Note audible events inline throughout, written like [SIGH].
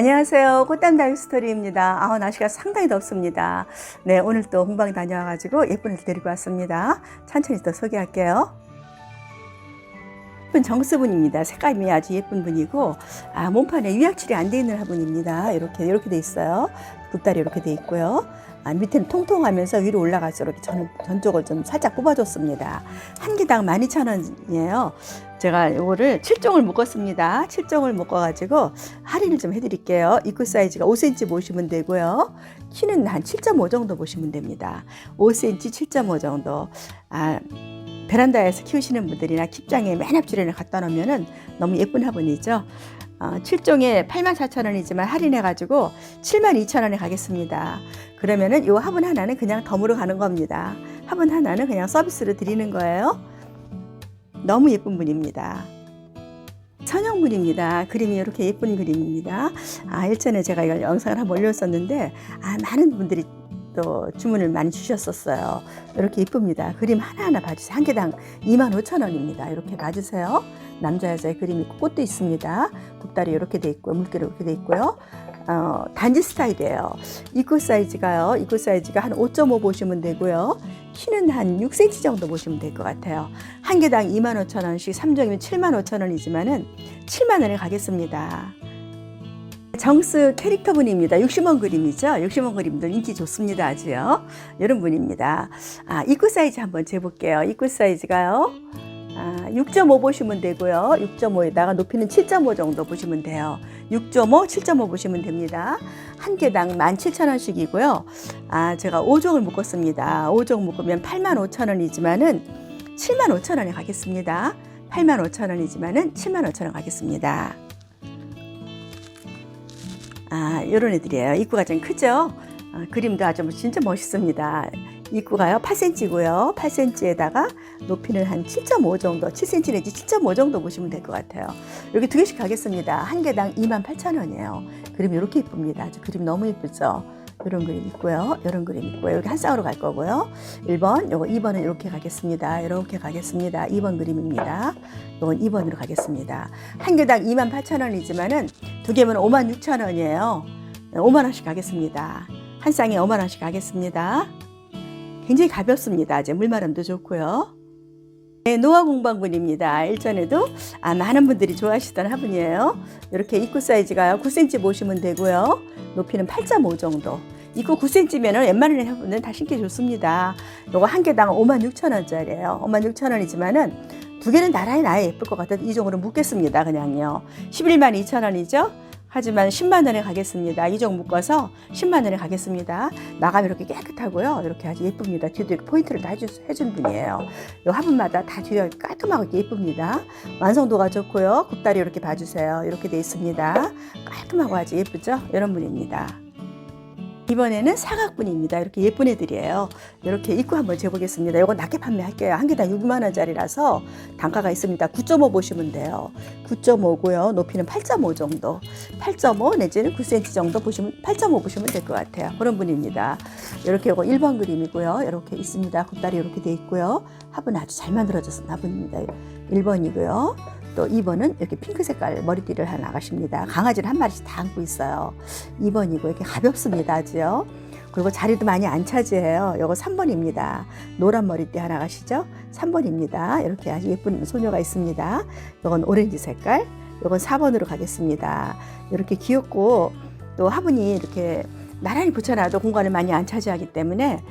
안녕하세요. 꽃담 다육 스토리입니다. 아, 날씨가 상당히 덥습니다. 네, 오늘 또 홍방 다녀와가지고 예쁜 애 데리고 왔습니다. 천천히 또 소개할게요. 예쁜 정수분입니다. 색감이 아주 예쁜 분이고, 아, 몸판에 유약칠이 안 돼 있는 화분입니다. 이렇게, 이렇게 돼 있어요. 붓다리 이렇게 돼 있고요. 아, 밑에는 통통하면서 위로 올라갈수록 전, 전쪽을 좀 살짝 뽑아줬습니다. 한 개당 12,000원이에요. 제가 이거를 7종을 묶었습니다. 7종을 묶어가지고 할인을 좀 해드릴게요. 입구 사이즈가 5cm 보시면 되고요. 키는 한 7.5 정도 보시면 됩니다. 5cm, 7.5 정도. 아, 베란다에서 키우시는 분들이나 킵장에 맨 앞줄에는 갖다 놓으면 너무 예쁜 화분이죠. 어, 7종에 84,000원이지만 할인해가지고 72,000원에 가겠습니다. 그러면은 이 화분 하나는 그냥 덤으로 가는 겁니다. 화분 하나는 그냥 서비스로 드리는 거예요. 너무 예쁜 분입니다. 천연분입니다. 그림이 이렇게 예쁜 그림입니다. 아, 일전에 제가 이걸 영상을 한번 올렸었는데, 아, 많은 분들이 또 주문을 많이 주셨었어요. 이렇게 예쁩니다. 그림 하나하나 봐주세요. 한 개당 25,000원입니다. 이렇게 봐주세요. 남자, 여자의 그림이 있고 꽃도 있습니다. 굽다리 이렇게 돼 있고요. 물결이 이렇게 돼 있고요. 어, 단지 스타일이에요. 입구 사이즈가요. 입구 사이즈가 한 5.5 보시면 되고요. 키는 한 6cm 정도 보시면 될 것 같아요. 한 개당 25,000원씩 3종이면 75,000원이지만은 7만 원에 가겠습니다. 정스 캐릭터 분입니다. 60원 그림이죠. 60원 그림들 인기 좋습니다. 아주요. 이런 분입니다. 아, 입구 사이즈 한번 재볼게요. 입구 사이즈가요. 아, 6.5 보시면 되고요. 6.5에다가 높이는 7.5 정도 보시면 돼요. 6.5, 7.5 보시면 됩니다. 한 개당 17,000원씩이고요. 아, 제가 5종을 묶었습니다. 5종 묶으면 85,000원이지만은 75,000원에 가겠습니다. 85,000원이지만은 75,000원 가겠습니다. 아, 요런 애들이에요. 입구가 좀 크죠? 아, 그림도 아주 진짜 멋있습니다. 입구가요, 8cm고요. 8cm에다가 높이는 한 7.5 정도, 7cm 내지 7.5 정도 보시면 될 것 같아요. 여기 두 개씩 가겠습니다. 한 개당 28,000원이에요. 그림 이렇게 이쁩니다. 아주 그림 너무 이쁘죠? 이런 그림 있고요. 이런 그림 있고요. 이렇게 한 쌍으로 갈 거고요. 1번, 요거 2번은 이렇게 가겠습니다. 이렇게 가겠습니다. 2번 그림입니다. 요건 2번으로 가겠습니다. 한 개당 28,000원이지만은 두 개면 56,000원이에요. 5만 원씩 가겠습니다. 한 쌍에 5만 원씩 가겠습니다. 굉장히 가볍습니다. 이제 물마름도 좋고요. 네, 노화 공방분입니다. 일전에도 아, 많은 분들이 좋아하시던 화분이에요. 이렇게 입구 사이즈가요. 9cm 보시면 되고요. 높이는 8.5 정도. 입구 9cm면은 웬만한 화분은 다 신기 좋습니다. 요거 한 개당 56,000원짜리예요. 56,000원이지만은 두 개는 나란히 나야 예쁠 것 같아서 이 종으로 묶겠습니다. 그냥요. 11만 2천원이죠. 하지만 10만 원에 가겠습니다. 이종 묶어서 10만 원에 가겠습니다. 마감이 이렇게 깨끗하고요. 이렇게 아주 예쁩니다. 뒤도 이렇게 포인트를 다 해준 분이에요. 이 화분마다 다 뒤가 깔끔하고 예쁩니다. 완성도가 좋고요. 굽다리 이렇게 봐주세요. 이렇게 돼 있습니다. 깔끔하고 아주 예쁘죠? 이런 분입니다. 이번에는 사각분입니다. 이렇게 예쁜 애들이에요. 이렇게 입구 한번 재보겠습니다. 이거 낮게 판매할게요. 한 개당 6만 원짜리라서 단가가 있습니다. 9.5 보시면 돼요. 9.5고요. 높이는 8.5 정도. 8.5 내지는 9cm 정도 보시면 8.5 보시면 될 것 같아요. 그런 분입니다. 이렇게 이거 1번 그림이고요. 이렇게 있습니다. 굽다리 이렇게 돼 있고요. 화분 아주 잘 만들어져서 화분입니다. 1번이고요. 또 2번은 이렇게 핑크 색깔 머리띠를 하나 나가십니다. 강아지를 한 마리씩 다 안고 있어요. 2번이고 이렇게 가볍습니다. 아주요. 그리고 자리도 많이 안 차지해요. 이거 3번입니다. 노란 머리띠 하나 가시죠? 3번입니다. 이렇게 아주 예쁜 소녀가 있습니다. 이건 오렌지 색깔. 이건 4번으로 가겠습니다. 이렇게 귀엽고 또 화분이 이렇게 나란히 붙여놔도 공간을 많이 안 차지하기 때문에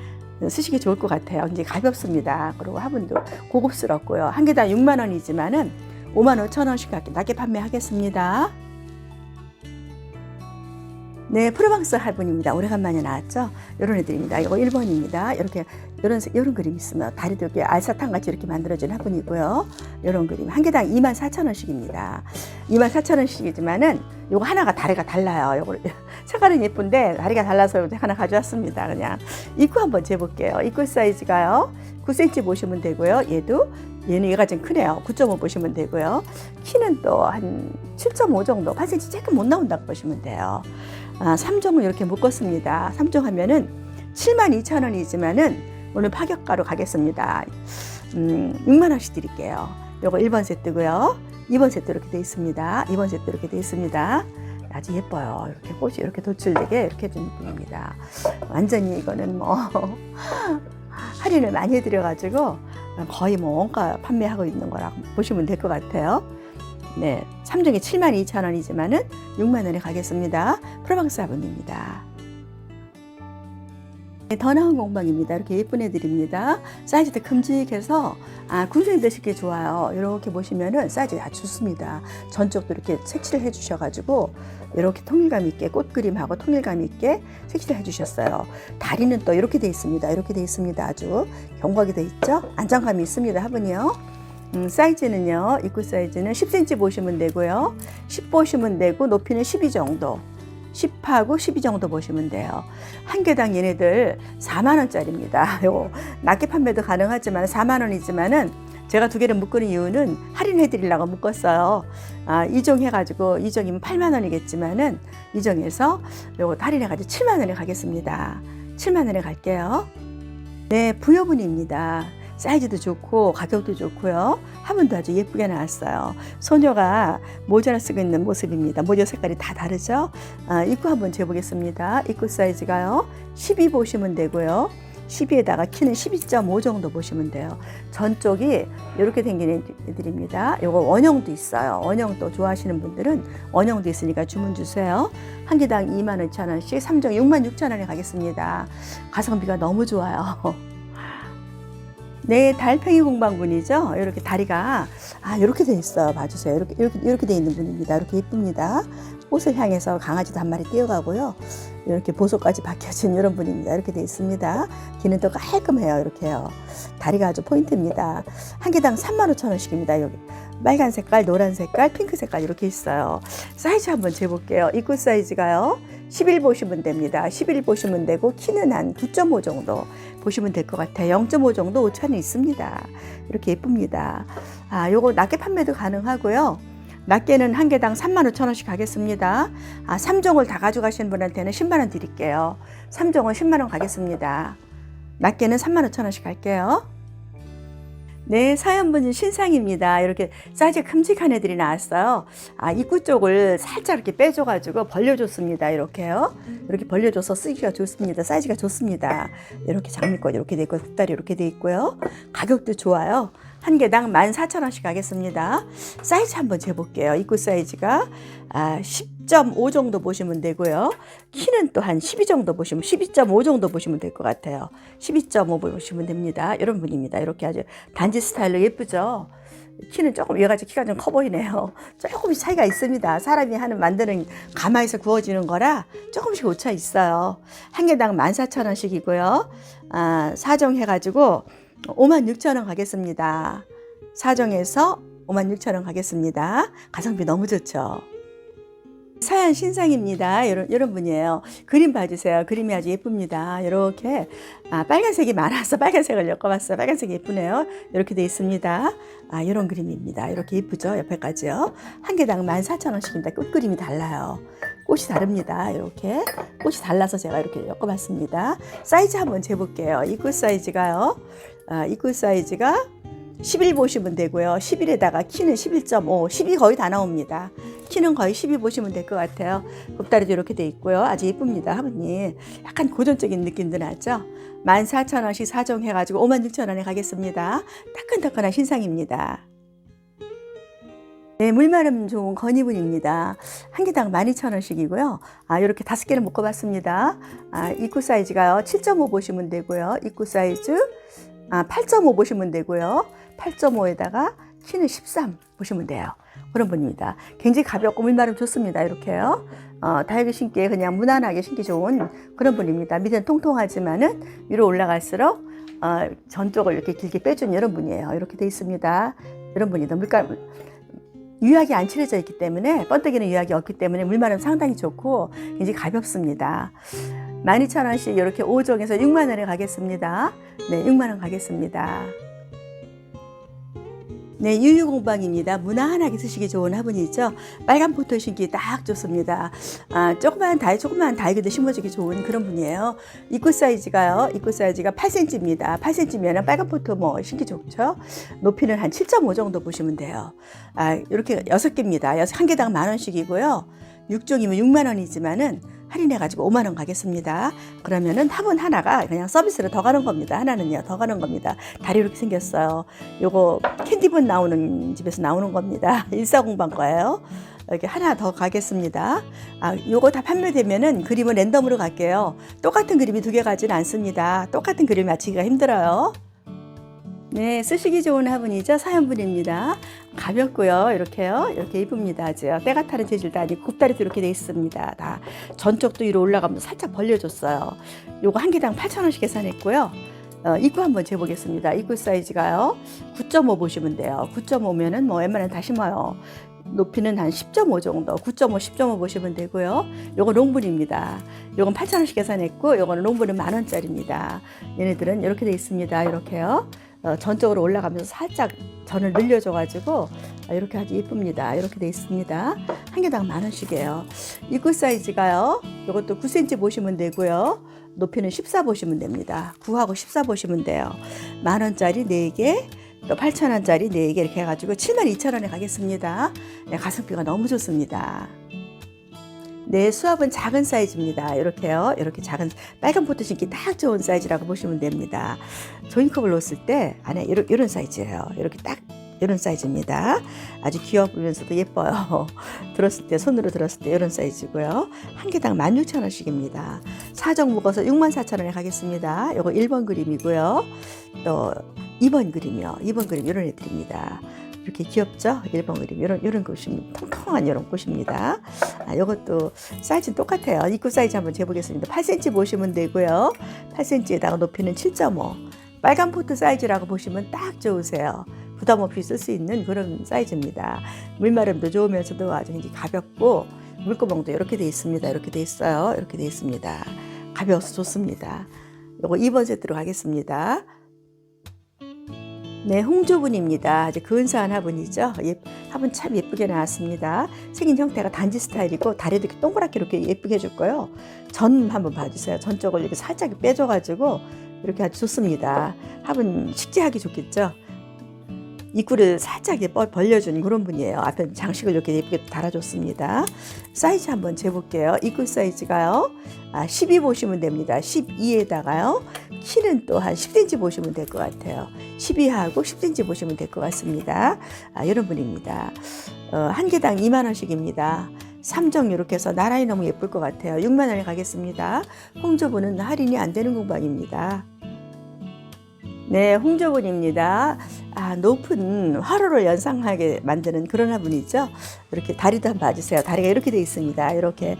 쓰시기 좋을 것 같아요. 이제 가볍습니다. 그리고 화분도 고급스럽고요. 한 개당 6만 원이지만은 5만 5천 원씩 낮게 판매하겠습니다. 네, 프로방스 할분입니다. 오래간만에 나왔죠? 이런 애들입니다. 이거 1번입니다. 이렇게, 이런, 이런 그림 있으면 다리도 이렇게 알사탕 같이 이렇게 만들어진 화분이고요. 이런 그림. 한 개당 2만 4천 원씩입니다. 2만 4천 원씩이지만은 요거 하나가 다리가 달라요. 요거 [LAUGHS] 색깔은 예쁜데 다리가 달라서 하나 가져왔습니다. 그냥 입구 한번 재볼게요. 입구 사이즈가요. 9cm 보시면 되고요. 얘도 얘는 얘가 좀 크네요. 9.5 보시면 되고요. 키는 또 한 7.5 정도, 8cm 조금 못 나온다고 보시면 돼요. 아, 3종을 이렇게 묶었습니다. 3종 하면은 7만 2천 원이지만은 오늘 파격가로 가겠습니다. 음, 6만 원씩 드릴게요. 요거 1번 세트고요. 2번 세트 이렇게 돼 있습니다. 2번 세트 이렇게 돼 있습니다. 아주 예뻐요. 이렇게 꽃이 이렇게 도출되게 이렇게 해주는 분입니다. 완전히 이거는 뭐 [LAUGHS] 할인을 많이 해드려가지고 거의 뭐 원가 판매하고 있는 거라고 보시면 될 것 같아요. 네, 3종에 7만 2천 원이지만은 6만 원에 가겠습니다. 프로방스 아버님입니다. 네, 더 나은 공방입니다. 이렇게 예쁜 애들입니다. 사이즈도 큼직해서 아, 군생들 신기 좋아요. 이렇게 보시면은 사이즈 아주 좋습니다. 전쪽도 이렇게 색칠을 해주셔가지고 이렇게 통일감 있게 꽃 그림하고 통일감 있게 색칠을 해주셨어요. 다리는 또 이렇게 돼 있습니다. 이렇게 돼 있습니다. 아주 경과하게 돼 있죠. 안정감이 있습니다. 화분이요. 음, 사이즈는요. 입구 사이즈는 10cm 보시면 되고요. 10 보시면 되고 높이는 12 정도. 10하고 12 정도 보시면 돼요. 한 개당 얘네들 4만 원짜리입니다. [LAUGHS] 요 낮게 판매도 가능하지만 4만 원이지만은 제가 두 개를 묶은 이유는 할인해 드리려고 묶었어요. 아, 이종 해가지고 이종이면 8만 원이겠지만은 이종에서 요거 할인해가지고 7만 원에 가겠습니다. 7만 원에 갈게요. 네, 부여분입니다. 사이즈도 좋고 가격도 좋고요. 화분도 아주 예쁘게 나왔어요. 소녀가 모자를 쓰고 있는 모습입니다. 모자 색깔이 다 다르죠? 아, 입구 한번 재보겠습니다. 입구 사이즈가요. 12 보시면 되고요. 12에다가 키는 12.5 정도 보시면 돼요. 전쪽이 이렇게 생긴 애들입니다. 요거 원형도 있어요. 원형도 좋아하시는 분들은 원형도 있으니까 주문 주세요. 한 개당 2만 5천 원씩 3종 6만 6천 원에 가겠습니다. 가성비가 너무 좋아요. [LAUGHS] 네, 달팽이 공방분이죠. 이렇게 다리가 아 이렇게 돼 있어요. 봐주세요. 이렇게 이렇게 이렇게 돼 있는 분입니다. 이렇게 예쁩니다. 꽃을 향해서 강아지도 한 마리 뛰어가고요. 이렇게 보석까지 박혀진 이런 분입니다. 이렇게 돼 있습니다. 귀는 또 깔끔해요. 이렇게요. 다리가 아주 포인트입니다. 한 개당 3만 5천 원씩입니다. 여기 빨간 색깔, 노란 색깔, 핑크 색깔 이렇게 있어요. 사이즈 한번 재볼게요. 입구 사이즈가요. 11 보시면 됩니다. 11 보시면 되고 키는 한 9.5 정도 보시면 될 것 같아요. 0.5 정도 오차는 있습니다. 이렇게 예쁩니다. 아, 요거 낮게 판매도 가능하고요. 낮게는 한 개당 3만 5천 원씩 가겠습니다. 아, 3종을 다 가져가시는 분한테는 10만 원 드릴게요. 3종은 10만 원 가겠습니다. 낮게는 3만 5천 원씩 갈게요. 네, 사연분은 신상입니다. 이렇게 사이즈 큼직한 애들이 나왔어요. 아, 입구 쪽을 살짝 이렇게 빼줘가지고 벌려줬습니다. 이렇게요. 이렇게 벌려줘서 쓰기가 좋습니다. 사이즈가 좋습니다. 이렇게 장미꽃 이렇게 돼 있고, 국다리 이렇게 돼 있고요. 가격도 좋아요. 한 개당 14,000원씩 가겠습니다. 사이즈 한번 재볼게요. 입구 사이즈가 아, 10.5 정도 보시면 되고요. 키는 또 한 12 정도 보시면 12.5 정도 보시면 될 것 같아요. 12.5 보시면 됩니다. 이런 분입니다. 이렇게 아주 단지 스타일로 예쁘죠. 키는 조금 얘가 키가 좀 커 보이네요. 조금씩 차이가 있습니다. 사람이 하는 만드는 가마에서 구워지는 거라 조금씩 오차 있어요. 한 개당 14,000원씩이고요. 아, 사정 해가지고 5만 6천 원 가겠습니다. 사정에서 5만 6천 원 가겠습니다. 가성비 너무 좋죠. 사연 신상입니다. 이런, 이런 분이에요. 그림 봐주세요. 그림이 아주 예쁩니다. 이렇게 아, 빨간색이 많아서 [LAUGHS] 빨간색을 엮어봤어요. 빨간색이 예쁘네요. 이렇게 돼 있습니다. 아, 이런 그림입니다. 이렇게 예쁘죠? 옆에까지요. 한 개당 14,000원씩입니다. 꽃 그림이 달라요. 꽃이 다릅니다. 이렇게 꽃이 달라서 제가 이렇게 엮어봤습니다. 사이즈 한번 재볼게요. 이 꽃 사이즈가요. 아, 이꽃 사이즈가 11 보시면 되고요. 11에다가 키는 11.5, 10이 거의 다 나옵니다. 키는 거의 12 보시면 될 것 같아요. 곱다리도 이렇게 돼 있고요. 아주 예쁩니다. 하부님. 약간 고전적인 느낌도 나죠? 14,000원씩 사정해가지고 56,000원에 가겠습니다. 따끈따끈한 신상입니다. 네, 물마름 좋은 건이분입니다. 한 개당 12,000원씩이고요. 아, 이렇게 다섯 개를 묶어봤습니다. 아, 입구 사이즈가요. 7.5 보시면 되고요. 입구 사이즈 아, 8.5 보시면 되고요. 8.5에다가 키는 13 보시면 돼요. 그런 분입니다. 굉장히 가볍고 물마름 좋습니다. 이렇게요. 어, 다육이 신기에 그냥 무난하게 신기 좋은 그런 분입니다. 밑은 통통하지만은 위로 올라갈수록 어, 전쪽을 이렇게 길게 빼준 이런 분이에요. 이렇게 돼 있습니다. 이런 분이다. 물감 유약이 안 칠해져 있기 때문에 번데기는 유약이 없기 때문에 물마름 상당히 좋고 굉장히 가볍습니다. 12,000원씩 이렇게 5종에서 6만 원에 가겠습니다. 네, 6만 원 가겠습니다. 네, 유유공방입니다. 무난하게 쓰시기 좋은 화분이죠. 빨간 포토 신기 딱 좋습니다. 아, 조그만 다이, 조그만 다이그도 심어주기 좋은 그런 분이에요. 입구 사이즈가요. 입구 사이즈가 8cm입니다. 8cm면 빨간 포토 뭐 신기 좋죠. 높이는 한 7.5 정도 보시면 돼요. 아, 이렇게 6개입니다. 한 개당 만 원씩이고요. 6종이면 6만 원이지만은 할인해가지고 5만 원 가겠습니다. 그러면은 화분 하나가 그냥 서비스로 더 가는 겁니다. 하나는요, 더 가는 겁니다. 다리 이렇게 생겼어요. 요거 캔디분 나오는 집에서 나오는 겁니다. [LAUGHS] 일사공방 거예요. 여기 하나 더 가겠습니다. 아, 요거 다 판매되면은 그림은 랜덤으로 갈게요. 똑같은 그림이 두 개 가지는 않습니다. 똑같은 그림 맞히기가 힘들어요. 네, 쓰시기 좋은 화분이죠. 사연분입니다. 가볍고요. 이렇게요. 이렇게 이쁩니다. 아주 때가 타는 재질도 아니고 굽다리도 이렇게 돼 있습니다. 다 전적도 위로 올라가면서 살짝 벌려줬어요. 요거 한 개당 8,000원씩 계산했고요. 어, 입구 한번 재보겠습니다. 입구 사이즈가요. 9.5 보시면 돼요. 9.5면은 뭐 웬만하면 다 심어요. 높이는 한 10.5 정도, 9.5, 10.5 보시면 되고요. 요거 롱분입니다. 요건 8,000원씩 계산했고, 요거는 롱분은 만 원짜리입니다. 얘네들은 이렇게 돼 있습니다. 이렇게요. 어, 전적으로 올라가면서 살짝 전을 늘려줘가지고 아, 이렇게 아주 예쁩니다. 이렇게 돼 있습니다. 한 개당 만 원씩이에요. 입구 사이즈가요. 이것도 9cm 보시면 되고요. 높이는 14 보시면 됩니다. 9하고 14 보시면 돼요. 만 원짜리 4개, 또 8천 원짜리 4개 이렇게 해가지고 7만 2천 원에 가겠습니다. 네, 가성비가 너무 좋습니다. 네, 수압은 작은 사이즈입니다. 이렇게요. 이렇게 작은 빨간 포트 신기 딱 좋은 사이즈라고 보시면 됩니다. 조인컵을 넣었을 때 안에 이런, 이런 사이즈예요. 이렇게 딱 이런 사이즈입니다. 아주 귀여워 보면서도 예뻐요. [LAUGHS] 들었을 때 손으로 들었을 때 이런 사이즈고요. 한 개당 16,000원씩입니다. 사정 묶어서 64,000원에 가겠습니다. 이거 1번 그림이고요. 또 2번 그림이요. 2번 그림 이런 애들입니다. 이렇게 귀엽죠? 1번 그림 이런 이런 꽃입니다. 통통한 이런 꽃입니다. 아, 이것도 사이즈는 똑같아요. 입구 사이즈 한번 재보겠습니다. 8cm 보시면 되고요. 8cm에다가 높이는 7.5. 빨간 포트 사이즈라고 보시면 딱 좋으세요. 부담 없이 쓸 수 있는 그런 사이즈입니다. 물마름도 좋으면서도 아주 가볍고 물구멍도 이렇게 돼 있습니다. 이렇게 돼 있어요. 이렇게 돼 있습니다. 가벼워서 좋습니다. 요거 2번 세트로 가겠습니다. 네, 홍조분입니다. 아주 근사한 화분이죠. 예, 화분 참 예쁘게 나왔습니다. 생긴 형태가 단지 스타일이고 다리도 이렇게 동그랗게 이렇게 예쁘게 해줄 거예요. 전 한번 봐주세요. 전 쪽을 이렇게 살짝 빼줘가지고 이렇게 아주 좋습니다. 화분 식재하기 좋겠죠. 입구를 살짝 벌려준 그런 분이에요. 앞에 장식을 이렇게 예쁘게 달아줬습니다. 사이즈 한번 재볼게요. 입구 사이즈가요. 아, 12 보시면 됩니다. 12에다가요. 키는 또 한 10cm 보시면 될 것 같아요. 12하고 10cm 보시면 될 것 같습니다. 아, 이런 분입니다. 어, 한 개당 2만 원씩입니다. 3정 이렇게 해서 나란히 너무 예쁠 것 같아요. 6만 원에 가겠습니다. 홍조부는 할인이 안 되는 공방입니다. 네, 홍조분입니다. 아, 높은 화로를 연상하게 만드는 그런 화분이죠. 이렇게 다리도 한번 봐주세요. 다리가 이렇게 돼 있습니다. 이렇게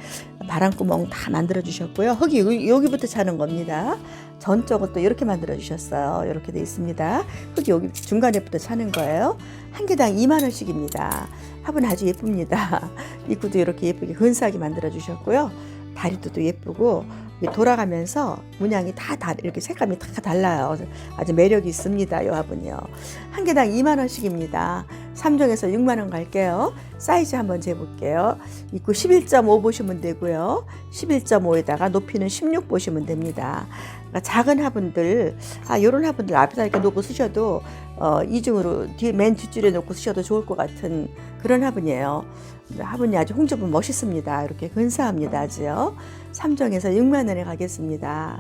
바람구멍 다 만들어 주셨고요. 흙이 여기- 여기부터 차는 겁니다. 전적은 또 이렇게 만들어 주셨어요. 이렇게 돼 있습니다. 흙이 여기 중간에부터 차는 거예요. 한 개당 2만 원씩입니다. 화분 아주 예쁩니다. [LAUGHS] 입구도 이렇게 예쁘게 근사하게 만들어 주셨고요. 다리도 또 예쁘고 돌아가면서 문양이 다, 다 이렇게 색감이 다 달라요. 아주 매력이 있습니다. 이 화분이요. 한 개당 2만 원씩입니다. 3종에서 6만 원 갈게요. 사이즈 한번 재볼게요. 입구 11.5 보시면 되고요. 11.5에다가 높이는 16 보시면 됩니다. 그러니까 작은 화분들, 아, 이런 화분들 앞에다 이렇게 놓고 쓰셔도 어, 이중으로 뒤에 맨 뒷줄에 놓고 쓰셔도 좋을 것 같은 그런 화분이에요. 화분이 아주 홍조분 멋있습니다. 이렇게 근사합니다. 아주요. 3종에서 6만 원에 가겠습니다.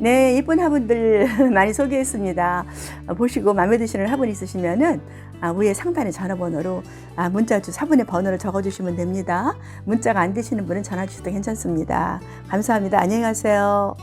네, 이쁜 화분들 [LAUGHS] 많이 소개했습니다. 어, 보시고 마음에 드시는 화분 있으시면은 아, 위에 상단의 전화번호로 아, 문자 주 화분의 번호를 적어주시면 됩니다. 문자가 안 되시는 분은 전화 주셔도 괜찮습니다. 감사합니다. 안녕히 가세요.